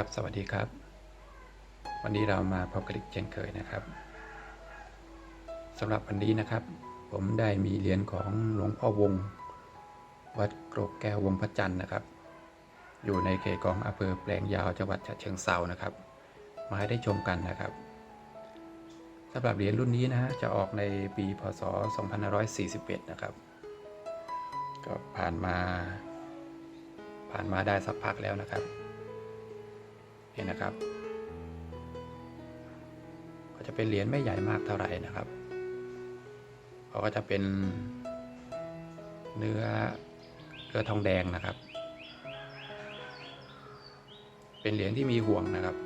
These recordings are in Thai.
ครับ สวัสดีครับ วันนี้เรามาพบกันอีกเช่นเคยนะครับสำหรับวันนี้นะครับ ผมได้มีเหรียญของหลวงพ่อวง วัดโกรกแก้ววงพระจันทร์นะครับ อยู่ในเขตของอำเภอแปลงยาวจังหวัดฉะเชิงเซานะครับ มาให้ได้ชมกันนะครับสำหรับเหรียญรุ่นนี้นะฮะจะออกในปีพศ 2541 นะครับ ก็ผ่านมา ผ่านมาได้สักพักแล้วนะครับ นี่นะครับ ก็จะเป็นเหรียญไม่ใหญ่มากเท่าไหร่นะครับเขาก็จะเป็นเนื้อเนื้อทองแดงนะครับ เป็นเหรียญที่มีห่วงนะครับ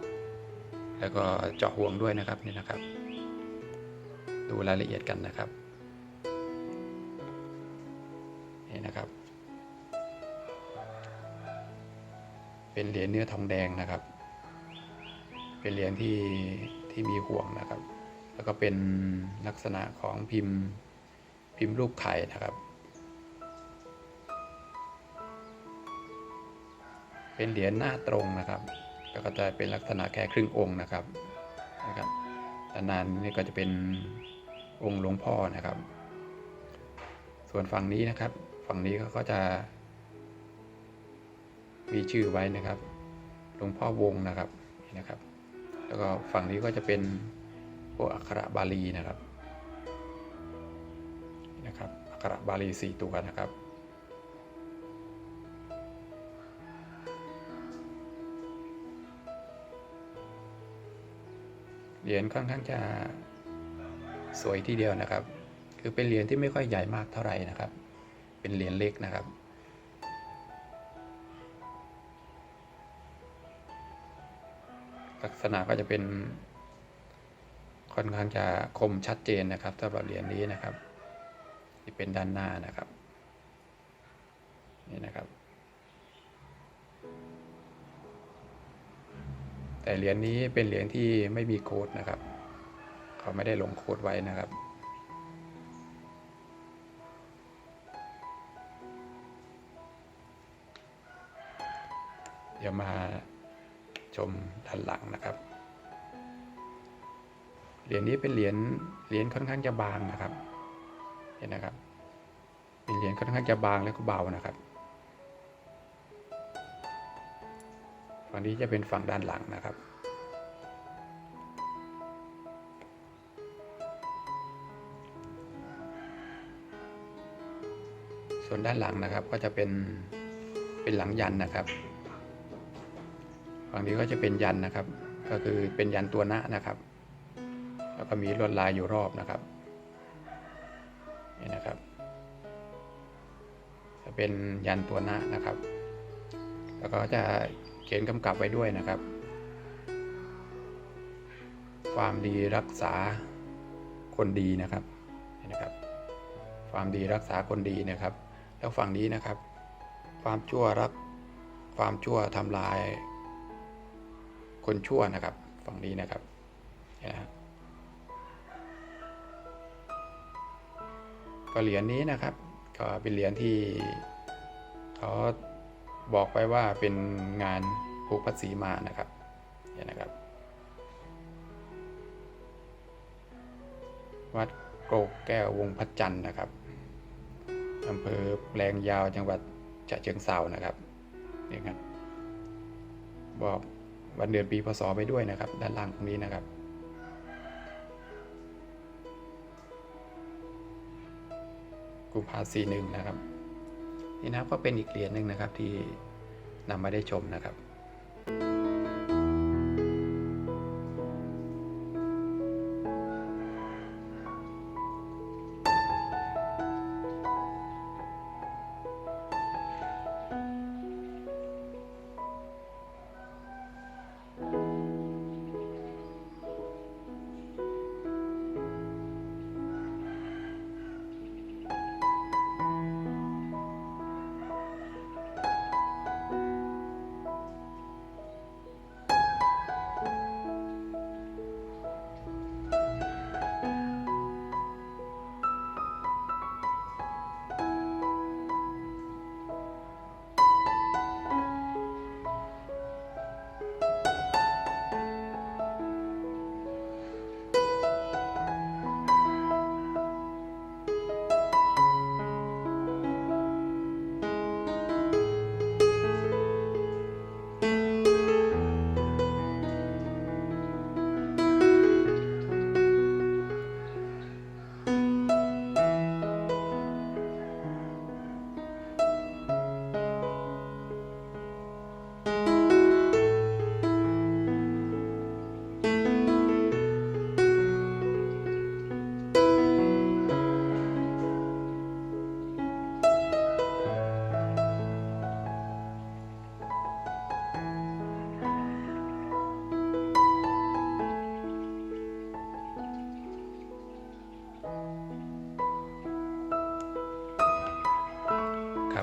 แล้วก็เจาะห่วงด้วยนะครับนี่นะครับ ดูรายละเอียดกันนะครับนี่นะครับ เป็นเหรียญเนื้อทองแดงนะครับ เป็นเหรียญที่ที่มีห่วงนะครับ แล้วก็เป็นลักษณะของพิมพ์พิมพ์รูปไข่นะครับ เป็นเหรียญหน้าตรงนะครับแล้วก็จะเป็นลักษณะแค่ครึ่งองค์นะครับนะครับด้านหน้านี่ก็จะเป็นองค์หลวงพ่อนะครับ ส่วนฝั่งนี้นะครับ ฝั่งนี้เขาก็จะ มีชื่อไว้นะครับ หลวงพ่อวงนะครับนะครับ แล้วก็ฝั่งนี้ก็จะเป็นพวกอักขระบาลีนะครับนะครับอักขระบาลีสี่ตัวนะครับเหรียญค่อนข้างจะสวยทีเดียวนะครับ คือเป็นเหรียญที่ไม่ค่อยใหญ่มากเท่าไหร่นะครับ เป็นเหรียญเล็กนะครับ ลักษณะก็จะเป็น ค่อนข้างจะคมชัดเจนนะครับสำหรับเหรียญนี้นะครับ ที่เป็นด้านหน้านะครับ นี่นะครับ แต่เหรียญนี้เป็นเหรียญที่ไม่มีโค้ดนะครับ เขาไม่ได้ลงโค้ดไว้นะครับเดี๋ยวมา ชมด้านหลังนะครับ เหรียญนี้เป็นเหรียญเหรียญค่อนข้างจะบางนะครับ เห็นนะครับ เป็นเหรียญค่อนข้างจะบางแล้วก็เบานะครับ ฝั่งนี้จะเป็นฝั่งด้านหลังนะครับส่วนด้านหลังนะครับก็จะเป็นเป็นหลังยันนะครับ ฝั่งนี้ก็จะเป็นยันนะครับ ก็คือเป็นยันตัวหน้านะครับ แล้วก็มีลวดลายอยู่รอบนะครับนี่นะครับ จะเป็นยันตัวหน้านะครับ แล้วก็จะเขียนกำกับไว้ด้วยนะครับ ความดีรักษาคนดีนะครับนี่นะครับ ความดีรักษาคนดีนะครับ แล้วฝั่งนี้นะครับ ความชั่วรักความชั่วทำลาย คนชั่วนะครับ ฝั่งนี้นะครับนะฮะก็เหรียญนี้นะครับ ก็เป็นเหรียญที่เขาบอกไว้ว่าเป็นงานผูกพัดสีมานะครับนี่นะครับ วัดโกกแก้ววงพระจันทร์นะครับอำเภอแปลงยาวจังหวัดฉะเชิงเซานะครับนี่ครับบอก วันเดือนปีพศไปด้วยนะครับ ด้านล่างตรงนี้นะครับ กุมภาสี่หนึ่งนะครับ นี่นะครับก็เป็นอีกเหรียญหนึ่งนะครับที่นำมาได้ชมนะครับ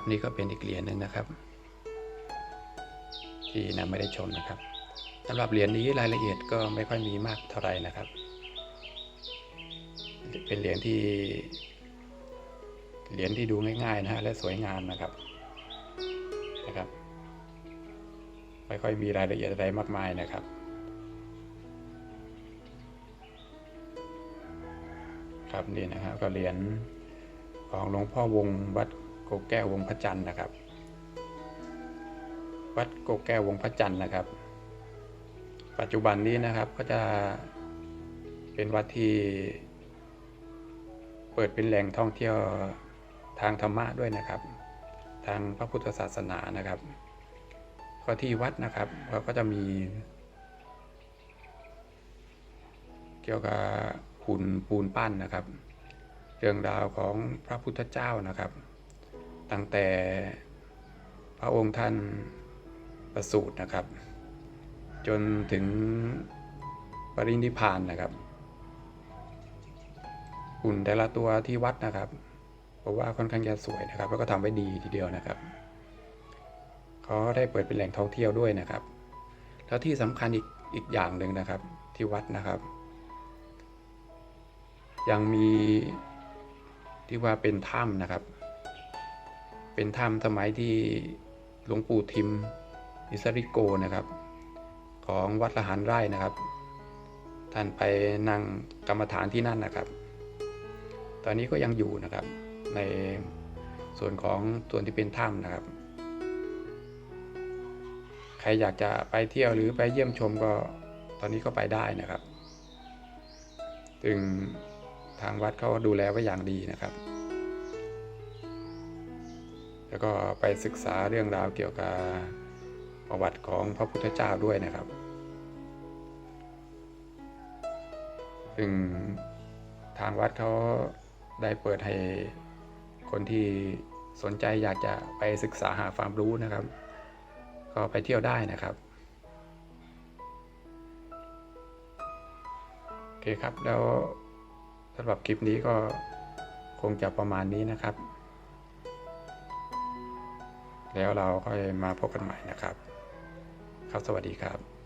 นี่ก็เป็นอีกเหรียญหนึ่งนะครับ ที่นำไม่ได้ชมนะครับสำหรับเหรียญนี้รายละเอียดก็ไม่ค่อยมีมากเท่าไหร่นะครับ เป็นเหรียญที่ เหรียญที่ดูง่ายๆนะฮะและสวยงามนะครับนะครับ ไม่ค่อยมีรายละเอียดอะไรมากมายนะครับครับนี่นะครับก็เหรียญของหลวงพ่อวงวัด โกแก้ววงพระจันทร์นะครับ วัดโกแก้ววงพระจันทร์นะครับ ปัจจุบันนี้นะครับก็จะเป็นวัดที่ เปิดเป็นแหล่งท่องเที่ยวทางธรรมะด้วยนะครับ ทางพระพุทธศาสนานะครับก็ที่วัดนะครับเขาก็จะมี เกี่ยวกับหุ่นปูนปั้นนะครับ เรื่องราวของพระพุทธเจ้านะครับ แต่พระองค์ท่านประสูตินะครับ จนถึงปรินิพานนะครับหุ่นแต่ละตัวที่วัดนะครับเพราะว่าค่อนข้างจะสวยนะครับ แล้วก็ทำไว้ดีทีเดียวนะครับเขาได้เปิดเป็นแหล่งท่องเที่ยวด้วยนะครับ แล้วที่สำคัญอีกอีกอย่างหนึ่งนะครับ ที่วัดนะครับ ยังมีที่ว่าเป็นถ้ำนะครับ เป็นถ้ำสมัยที่หลวงปู่ทิมอิสริโกนะครับ ของวัดละหารไร่นะครับ ท่านไปนั่งกรรมฐานที่นั่นนะครับ ตอนนี้ก็ยังอยู่นะครับในส่วนของส่วนที่เป็นถ้ำนะครับ ใครอยากจะไปเที่ยวหรือไปเยี่ยมชมก็ตอนนี้ก็ไปได้นะครับซึ่งทางวัดเขาดูแลไว้อย่างดีนะครับ แล้วก็ไปศึกษาเรื่องราวเกี่ยวกับประวัติของพระพุทธเจ้าด้วยนะครับ ซึ่งทางวัดเขาได้เปิดให้คนที่สนใจอยากจะไปศึกษาหาความรู้นะครับ ก็ไปเที่ยวได้นะครับโอเคครับแล้วสำหรับคลิปนี้ก็คงจะประมาณนี้นะครับ แล้วเราค่อยมาพบกันใหม่นะครับ ครับสวัสดีครับ